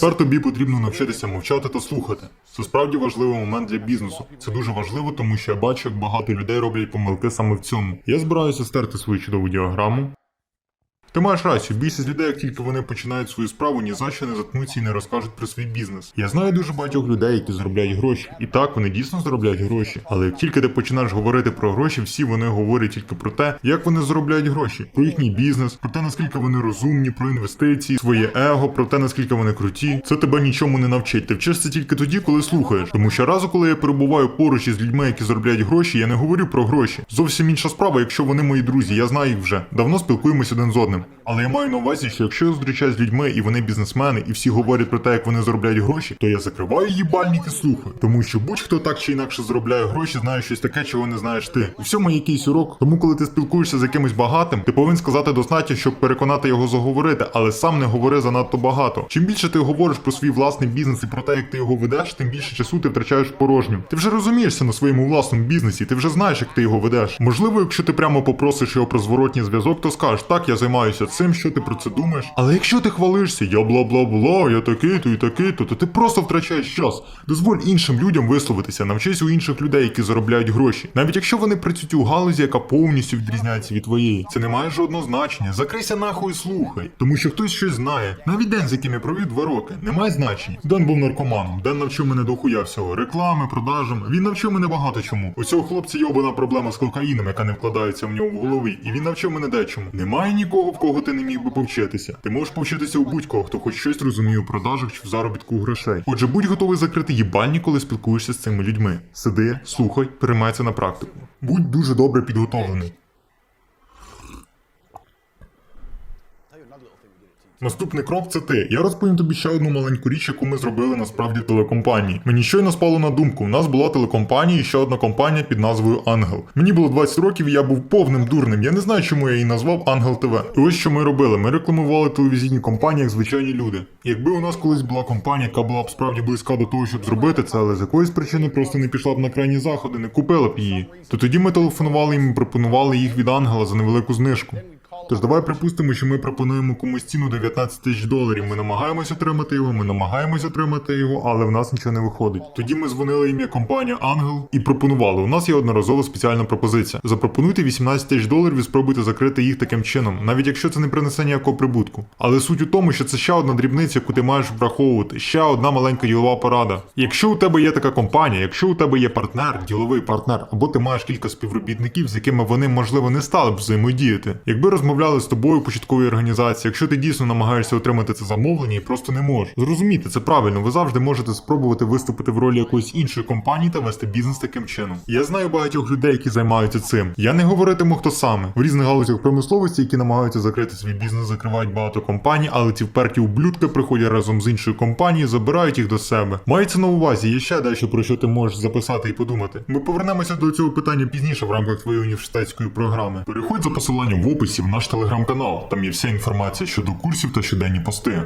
Тепер тобі потрібно навчитися мовчати та слухати. Це справді важливий момент для бізнесу. Це дуже важливо, тому що я бачу, як багато людей роблять помилки саме в цьому. Я збираюся стерти свою чудову діаграму. Ти маєш рацію, більшість людей, як тільки вони починають свою справу, ні за що не заткнуться і не розкажуть про свій бізнес. Я знаю дуже багатьох людей, які заробляють гроші. І так, вони дійсно заробляють гроші. Але як тільки ти починаєш говорити про гроші, всі вони говорять тільки про те, як вони заробляють гроші, про їхній бізнес, про те, наскільки вони розумні, про інвестиції, своє его, про те, наскільки вони круті. Це тебе нічому не навчить. Ти вчишся тільки тоді, коли слухаєш. Тому що разу, коли я перебуваю поруч із людьми, які заробляють гроші, я не говорю про гроші. Зовсім інша справа, якщо вони мої друзі, я знаю їх вже. Давно спілкуємося один з одним. Але я маю на увазі, що якщо я зустрічаюсь з людьми і вони бізнесмени, і всі говорять про те, як вони заробляють гроші, то я закриваю їбальник і слухаю. Тому що будь-хто так чи інакше заробляє гроші, знає щось таке, чого не знаєш ти. У всьому якийсь урок. Тому, коли ти спілкуєшся з якимось багатим, ти повинен сказати достатньо, щоб переконати його заговорити, але сам не говори занадто багато. Чим більше ти говориш про свій власний бізнес і про те, як ти його ведеш, тим більше часу ти втрачаєш порожню. Ти вже розумієшся на своєму власному бізнесі, ти вже знаєш, як ти його ведеш. Можливо, якщо ти прямо попросиш його про зворотній зв'язок, то скажеш, так, я займаюся цим, що ти про це думаєш. Але якщо ти хвалишся, я бла бла бла, я такий, то і такий, то, то ти просто втрачаєш час. Дозволь іншим людям висловитися, навчись у інших людей, які заробляють гроші. Навіть якщо вони працюють у галузі, яка повністю відрізняється від твоєї, це не має жодного значення. Закрийся нахуй слухай. Тому що хтось щось знає. Навіть Ден, з яким я провів два роки, не має значення. Ден був наркоманом, Ден навчив мене дохуя всього. Реклами, продажам. Він навчив мене багато чому. У цього хлопця йобана проблема з кокаїном, яка не вкладається в нього в голові. І він навчив мене дечому. Немає нікого, в кого ти не міг би повчитися. Ти можеш повчитися у будь-кого, хто хоч щось розуміє у продажах чи в заробітку грошей. Отже, будь готовий закрити їбальні, коли спілкуєшся з цими людьми. Сиди, слухай, переймайся на практику. Будь дуже добре підготовлений. Наступний крок це ти. Я розповім тобі ще одну маленьку річ, яку ми зробили насправді в телекомпанії. Мені щойно спало на думку. У нас була телекомпанія і ще одна компанія під назвою Ангел. Мені було 20 років, і я був повним дурним. Я не знаю, чому я її назвав Ангел ТВ. І ось що ми робили. Ми рекламували телевізійні компанії як звичайні люди. Якби у нас колись була компанія, яка була б справді близька до того, щоб зробити це, але з якоїсь причини просто не пішла б на крайні заходи, не купила б її. То тоді ми телефонували їм і пропонували їх від Ангела за невелику знижку. Тож давай припустимо, що ми пропонуємо комусь ціну 19 тисяч доларів. Ми намагаємося отримати його, ми намагаємося отримати його, але в нас нічого не виходить. Тоді ми дзвонили ім'я компанія Ангел і пропонували. У нас є одноразова спеціальна пропозиція. Запропонуйте 18 тисяч доларів і спробуйте закрити їх таким чином, навіть якщо це не принесе ніякого прибутку. Але суть у тому, що це ще одна дрібниця, яку ти маєш враховувати. Ще одна маленька ділова порада. Якщо у тебе є така компанія, якщо у тебе є партнер, діловий партнер, або ти маєш кілька співробітників, з якими вони можливо не стали б взаємодіяти. Якби розмовляли з тобою початковій організації, якщо ти дійсно намагаєшся отримати це замовлення і просто не можеш. Зрозумійте, це правильно. Ви завжди можете спробувати виступити в ролі якоїсь іншої компанії та вести бізнес таким чином. Я знаю багатьох людей, які займаються цим. Я не говоритиму хто саме в різних галузях промисловості, які намагаються закрити свій бізнес, закривають багато компаній, але ці вперті ублюдки приходять разом з іншою компанією, забирають їх до себе. Мається на увазі, є ще дещо про що ти можеш записати і подумати. Ми повернемося до цього питання пізніше в рамках твоєї університетської програми. Переходь за посиланням в описі в наш телеграм-канал. Там є вся інформація щодо курсів та щоденні пости.